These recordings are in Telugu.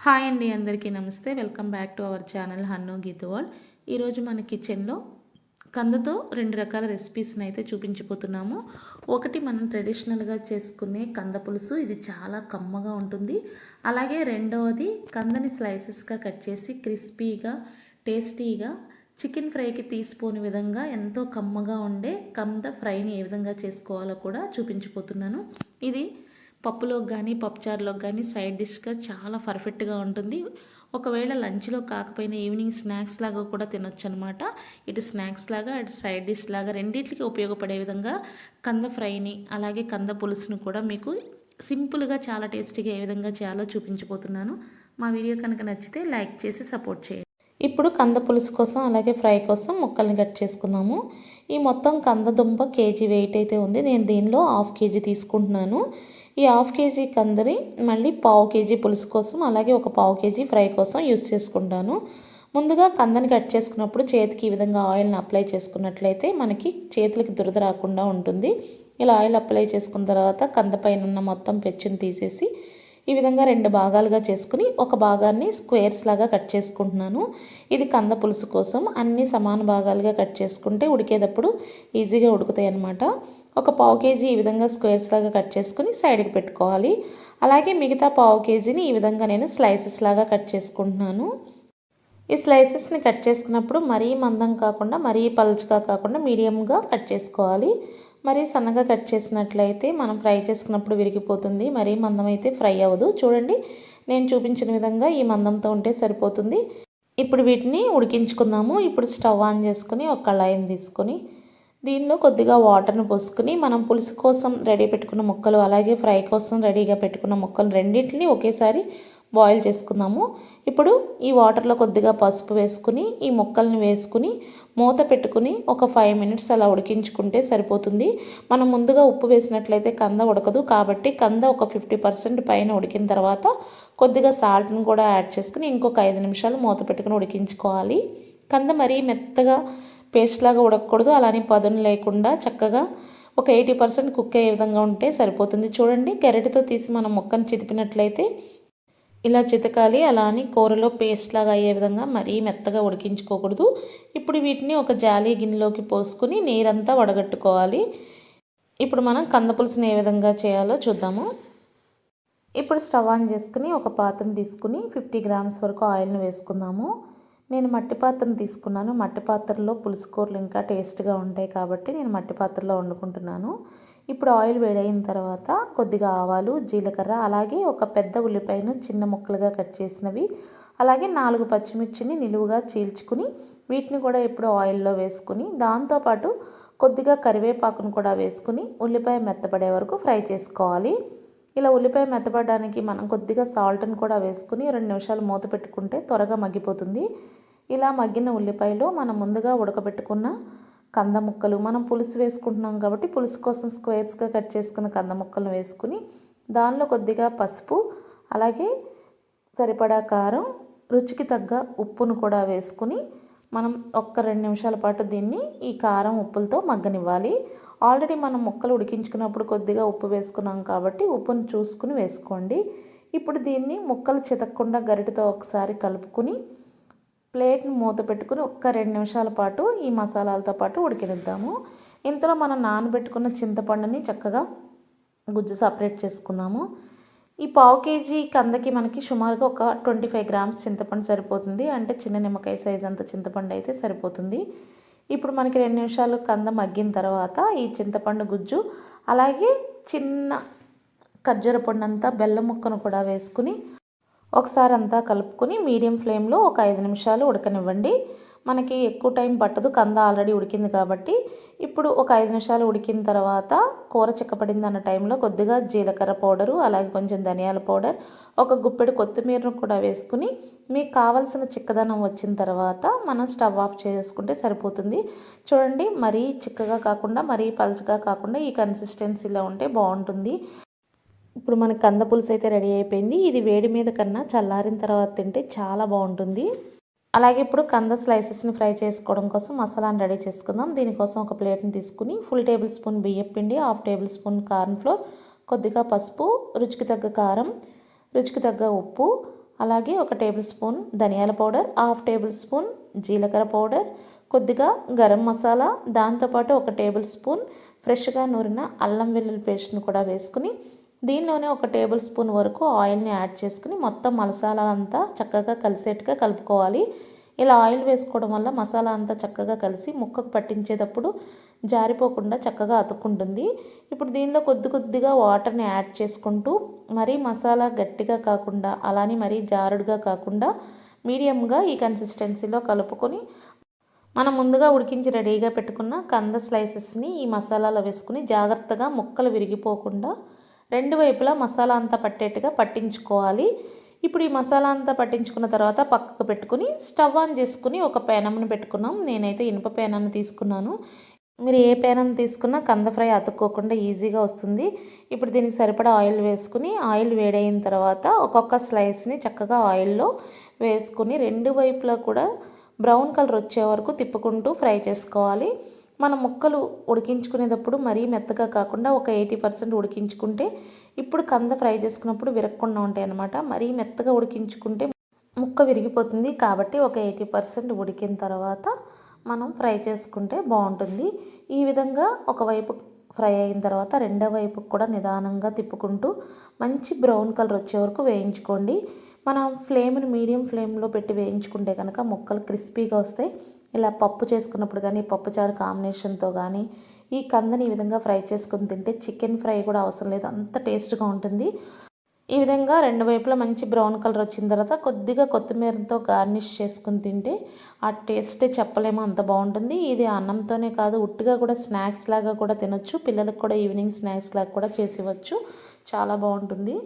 హాయ్ అండి అందరికీ నమస్తే. Welcome back to our channel Hanu Geetha world ఈరోజు మన కిచెన్లో కందతో రెండు రకాల రెసిపీస్ని అయితే చూపించబోతున్నాము. ఒకటి మనం ట్రెడిషనల్గా చేసుకునే కంద పులుసు ఇది చాలా కమ్మగా ఉంటుంది. అలాగే రెండవది కందని స్లైసెస్గా కట్ చేసి క్రిస్పీగా టేస్టీగా చికెన్ ఫ్రైకి తీసిపోని విధంగా ఎంతో కమ్మగా ఉండే కంద ఫ్రైని ఏ విధంగా చేసుకోవాలో కూడా చూపించిపోతున్నాను ఇది పప్పులోకి కానీ పప్పుచారులోకి కానీ సైడ్ డిష్గా చాలా పర్ఫెక్ట్గా ఉంటుంది. ఒకవేళ లంచ్లో కాకపోయినా ఈవినింగ్ స్నాక్స్ లాగా కూడా తినొచ్చు అనమాట ఇటు స్నాక్స్ లాగా అటు సైడ్ డిష్ లాగా రెండింటికి ఉపయోగపడే విధంగా కంద ఫ్రైని అలాగే కంద పులుసును కూడా మీకు సింపుల్గా చాలా టేస్టీగా ఏ విధంగా చేయాలో చూపించిపోతున్నాను మా వీడియో కనుక నచ్చితే లైక్ చేసి సపోర్ట్ చేయండి. ఇప్పుడు కంద పులుసు కోసం అలాగే ఫ్రై కోసం ముక్కల్ని కట్ చేసుకుందాము. ఈ మొత్తం కంద దుంప కేజీ వెయిట్ అయితే ఉంది. నేను దీనిలో హాఫ్ కేజీ తీసుకుంటున్నాను. ఈ హాఫ్ కేజీ కందరి మళ్ళీ పావు కేజీ పులుసు కోసం అలాగే ఒక పావు కేజీ ఫ్రై కోసం యూస్ చేసుకుంటాను. ముందుగా కందని కట్ చేసుకున్నప్పుడు చేతికి ఈ విధంగా ఆయిల్ని అప్లై చేసుకున్నట్లయితే మనకి చేతులకి దురద రాకుండా ఉంటుంది. ఇలా ఆయిల్ అప్లై చేసుకున్న తర్వాత కంద పైన ఉన్న మొత్తం పెచ్చుని తీసేసి ఈ విధంగా రెండు భాగాలుగా చేసుకుని ఒక భాగాన్ని స్క్వేర్స్ లాగా కట్ చేసుకుంటున్నాను. ఇది కంద పులుసు కోసం అన్ని సమాన భాగాలుగా కట్ చేసుకుంటే ఉడికేటప్పుడు ఈజీగా ఉడుకుతాయి అన్నమాట ఒక పావు కేజీ ఈ విధంగా స్క్వేర్స్ లాగా కట్ చేసుకుని సైడ్కి పెట్టుకోవాలి. అలాగే మిగతా పావు కేజీని ఈ విధంగా నేను స్లైసెస్ లాగా కట్ చేసుకుంటున్నాను. ఈ స్లైసెస్ని కట్ చేసుకున్నప్పుడు మరీ మందం కాకుండా మరీ పలుచగా కాకుండా మీడియంగా కట్ చేసుకోవాలి. మరీ సన్నగా కట్ చేసినట్లయితే మనం ఫ్రై చేసుకున్నప్పుడు విరిగిపోతుంది. మరీ మందం అయితే ఫ్రై అవ్వదు. చూడండి నేను చూపించిన విధంగా ఈ మందంతో ఉంటే సరిపోతుంది. ఇప్పుడు వీటిని ఉడికించుకుందాము. ఇప్పుడు స్టవ్ ఆన్ చేసుకుని ఒక కళాయిని తీసుకొని దీనిలో కొద్దిగా వాటర్ను పోసుకుని మనం పులుసు కోసం రెడీ పెట్టుకున్న ముక్కలు అలాగే ఫ్రై కోసం రెడీగా పెట్టుకున్న ముక్కలు రెండింటిని ఒకేసారి బాయిల్ చేసుకుందాము. ఇప్పుడు ఈ వాటర్లో కొద్దిగా పసుపు వేసుకుని ఈ ముక్కల్ని వేసుకుని మూత పెట్టుకుని ఒక ఫైవ్ మినిట్స్ అలా ఉడికించుకుంటే సరిపోతుంది. మనం ముందుగా ఉప్పు వేసినట్లయితే కంద ఉడకదు కాబట్టి కంద ఒక ఫిఫ్టీ పర్సెంట్ పైన ఉడికిన తర్వాత కొద్దిగా సాల్ట్ని కూడా యాడ్ చేసుకుని ఇంకొక ఐదు నిమిషాలు మూత పెట్టుకుని ఉడికించుకోవాలి. కంద మరీ మెత్తగా పేస్ట్ లాగా ఉడకకూడదు. అలానే పదును లేకుండా చక్కగా ఒక ఎయిటీ పర్సెంట్ కుక్ అయ్యే విధంగా ఉంటే సరిపోతుంది. చూడండి గరిటెతో తీసి మనం ముక్కను చితిపినట్లయితే ఇలా చితకాలి. అలా అని కూరలో పేస్ట్ లాగా అయ్యే విధంగా మరీ మెత్తగా ఉడికించుకోకూడదు. ఇప్పుడు వీటిని ఒక జాలి గిన్నెలోకి పోసుకుని నీరంతా వడగట్టుకోవాలి. ఇప్పుడు మనం కందపులుసుని ఏ విధంగా చేయాలో చూద్దాము. ఇప్పుడు స్టవ్ ఆన్ చేసుకుని ఒక పాత్రను తీసుకుని ఫిఫ్టీ గ్రామ్స్ వరకు ఆయిల్ని వేసుకుందాము. నేను మట్టి పాత్రను తీసుకున్నాను. మట్టి పాత్రలో పులుసు కూరలు ఇంకా టేస్ట్గా ఉంటాయి కాబట్టి నేను మట్టి పాత్రలో వండుకుంటున్నాను. ఇప్పుడు ఆయిల్ వేడైన తర్వాత కొద్దిగా ఆవాలు జీలకర్ర అలాగే ఒక పెద్ద ఉల్లిపాయను చిన్న ముక్కలుగా కట్ చేసినవి అలాగే నాలుగు పచ్చిమిర్చిని నిలువుగా చీల్చుకుని వీటిని కూడా ఇప్పుడు ఆయిల్లో వేసుకుని దాంతోపాటు కొద్దిగా కరివేపాకును కూడా వేసుకుని ఉల్లిపాయ మెత్తపడే వరకు ఫ్రై చేసుకోవాలి. ఇలా ఉల్లిపాయ మెత్తపడడానికి మనం కొద్దిగా సాల్ట్ని కూడా వేసుకుని రెండు నిమిషాలు మూత పెట్టుకుంటే త్వరగా మగ్గిపోతుంది. ఇలా మగ్గిన ఉల్లిపాయలో మనం ముందుగా ఉడకబెట్టుకున్న కంద ముక్కలు మనం పులుసు వేసుకుంటున్నాం కాబట్టి పులుసు కోసం స్క్వేర్స్గా కట్ చేసుకున్న కంద ముక్కలను వేసుకుని దానిలో కొద్దిగా పసుపు అలాగే సరిపడా కారం రుచికి తగ్గ ఉప్పును కూడా వేసుకుని మనం ఒక్క రెండు నిమిషాల పాటు దీన్ని ఈ కారం ఉప్పులతో మగ్గనివ్వాలి. ఆల్రెడీ మనం ముక్కలు ఉడికించుకున్నప్పుడు కొద్దిగా ఉప్పు వేసుకున్నాం కాబట్టి ఉప్పును చూసుకుని వేసుకోండి. ఇప్పుడు దీన్ని ముక్కలు చితక్కుండా గరిటతో ఒకసారి కలుపుకుని ప్లేట్ని మూత పెట్టుకుని ఒక్క రెండు నిమిషాల పాటు ఈ మసాలాలతో పాటు ఉడికినిద్దాము. ఇంతలో మనం నానబెట్టుకున్న చింతపండుని చక్కగా గుజ్జు సపరేట్ చేసుకుందాము. ఈ పావు కేజీ కందకి మనకి సుమారుగా ఒక ట్వంటీ ఫైవ్ గ్రామ్స్ చింతపండు సరిపోతుంది. అంటే చిన్న నిమ్మకాయ సైజ్ అంత చింతపండు అయితే సరిపోతుంది. ఇప్పుడు మనకి రెండు నిమిషాలు కంద మగ్గిన తర్వాత ఈ చింతపండు గుజ్జు అలాగే చిన్న ఖర్జూర పండంతా బెల్లం ముక్కను కూడా వేసుకుని ఒకసారి అంతా కలుపుకొని మీడియం ఫ్లేమ్లో ఒక ఐదు నిమిషాలు ఉడకనివ్వండి. మనకి ఎక్కువ టైం పట్టదు. కంద ఆల్రెడీ ఉడికింది కాబట్టి ఇప్పుడు ఒక ఐదు నిమిషాలు ఉడికిన తర్వాత కూర చిక్కపడింది అన్న టైంలో కొద్దిగా జీలకర్ర పౌడరు అలాగే కొంచెం ధనియాల పౌడర్ ఒక గుప్పెడు కొత్తిమీరను కూడా వేసుకుని మీకు కావలసిన చిక్కదనం వచ్చిన తర్వాత మనం స్టవ్ ఆఫ్ చేసుకుంటే సరిపోతుంది. చూడండి మరీ చిక్కగా కాకుండా మరీ పలుచగా కాకుండా ఈ కన్సిస్టెన్సీలో ఉంటే బాగుంటుంది. ఇప్పుడు మనకి కంద పులుసు అయితే రెడీ అయిపోయింది. ఇది వేడి మీద కన్నా చల్లారిన తర్వాత తింటే చాలా బాగుంటుంది. అలాగే ఇప్పుడు కంద స్లైసెస్ని ఫ్రై చేసుకోవడం కోసం మసాలాను రెడీ చేసుకుందాం. దీనికోసం ఒక ప్లేట్ని తీసుకుని ఫుల్ టేబుల్ స్పూన్ బియ్యం పిండి half tablespoon cornflour కొద్దిగా పసుపు రుచికి తగ్గ కారం రుచికి తగ్గ ఉప్పు అలాగే ఒక టేబుల్ స్పూన్ ధనియాల పౌడర్ హాఫ్ టేబుల్ స్పూన్ జీలకర్ర పౌడర్ కొద్దిగా గరం మసాలా దాంతోపాటు ఒక టేబుల్ స్పూన్ ఫ్రెష్గా నూరిన అల్లం వెల్లుల్లి పేస్ట్ను కూడా వేసుకుని దీనిలోనే ఒక టేబుల్ స్పూన్ వరకు ఆయిల్ని యాడ్ చేసుకుని మొత్తం మసాలా అంతా చక్కగా కలిసేట్టుగా కలుపుకోవాలి. ఇలా ఆయిల్ వేసుకోవడం వల్ల మసాలా అంతా చక్కగా కలిసి ముక్కకు పట్టించేటప్పుడు జారిపోకుండా చక్కగా అతుక్కుంటుంది. ఇప్పుడు దీనిలో కొద్ది కొద్దిగా వాటర్ని యాడ్ చేసుకుంటూ మరీ మసాలా గట్టిగా కాకుండా అలానే మరీ జారుడుగా కాకుండా మీడియంగా ఈ కన్సిస్టెన్సీలో కలుపుకొని మనం ముందుగా ఉడికించి రెడీగా పెట్టుకున్న కంద స్లైసెస్ని ఈ మసాలాలో వేసుకుని జాగ్రత్తగా ముక్కలు విరిగిపోకుండా రెండు వైపులా మసాలా అంతా పట్టేట్టుగా పట్టించుకోవాలి. ఇప్పుడు ఈ మసాలా అంతా పట్టించుకున్న తర్వాత పక్కకు పెట్టుకుని స్టవ్ ఆన్ చేసుకుని ఒక పేనంను పెట్టుకున్నాం. నేనైతే ఇనుప పేనాన్ని తీసుకున్నాను. మీరు ఏ పేనం తీసుకున్నా కంద ఫ్రై అతుక్కోకుండా ఈజీగా వస్తుంది. ఇప్పుడు దీనికి సరిపడా ఆయిల్ వేసుకుని ఆయిల్ వేడైన తర్వాత ఒక్కొక్క స్లైస్ని చక్కగా ఆయిల్లో వేసుకుని రెండు వైపులా కూడా బ్రౌన్ కలర్ వచ్చే వరకు తిప్పుకుంటూ ఫ్రై చేసుకోవాలి. మన ముక్కలు ఉడికించుకునేటప్పుడు మరీ మెత్తగా కాకుండా ఒక ఎయిటీ పర్సెంట్ ఉడికించుకుంటే ఇప్పుడు కంద ఫ్రై చేసుకున్నప్పుడు విరగకుండా ఉంటాయి అన్నమాట మరీ మెత్తగా ఉడికించుకుంటే ముక్క విరిగిపోతుంది కాబట్టి ఒక ఎయిటీ పర్సెంట్ ఉడికిన తర్వాత మనం ఫ్రై చేసుకుంటే బాగుంటుంది. ఈ విధంగా ఒకవైపు ఫ్రై అయిన తర్వాత రెండో వైపు కూడా నిదానంగా తిప్పుకుంటూ మంచి బ్రౌన్ కలర్ వచ్చే వరకు వేయించుకోండి. మనం ఫ్లేమ్ని మీడియం ఫ్లేమ్లో పెట్టి వేయించుకుంటే కనుక ముక్కలు క్రిస్పీగా వస్తాయి. ఇలా పప్పు చేసుకున్నప్పుడు కానీ పప్పుచారు కాంబినేషన్తో కానీ ఈ కందని ఈ విధంగా ఫ్రై చేసుకుని తింటే చికెన్ ఫ్రై కూడా అవసరం లేదు. అంత టేస్ట్గా ఉంటుంది. ఈ విధంగా రెండు వైపులా మంచి బ్రౌన్ కలర్ వచ్చిన తర్వాత కొద్దిగా కొత్తిమీరతో గార్నిష్ చేసుకుని తింటే ఆ టేస్టే చెప్పలేమో. అంత బాగుంటుంది. ఇది అన్నంతోనే కాదు ఉట్టిగా కూడా స్నాక్స్ లాగా కూడా తినొచ్చు. పిల్లలకు కూడా ఈవినింగ్ స్నాక్స్ లాగా కూడా చేసివచ్చు చాలా బాగుంటుంది.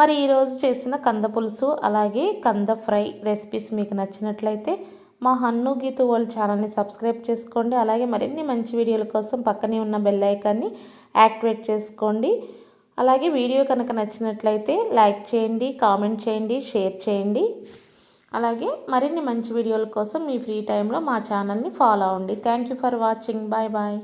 మరి ఈరోజు చేసిన కంద పులుసు అలాగే కంద ఫ్రై రెసిపీస్ మీకు నచ్చినట్లయితే మా హన్ను గీతు వాళ్ళ ఛానల్ని సబ్స్క్రైబ్ చేసుకోండి. అలాగే మరిన్ని మంచి వీడియోల కోసం పక్కనే ఉన్న బెల్ ఐకాన్ని యాక్టివేట్ చేసుకోండి. అలాగే వీడియో కనుక నచ్చినట్లయితే లైక్ చేయండి కామెంట్ చేయండి షేర్ చేయండి. అలాగే మరిన్ని మంచి వీడియోల కోసం మీ ఫ్రీ టైంలో మా ఛానల్ని ఫాలో అవ్వండి. Thank you for watching. Bye bye.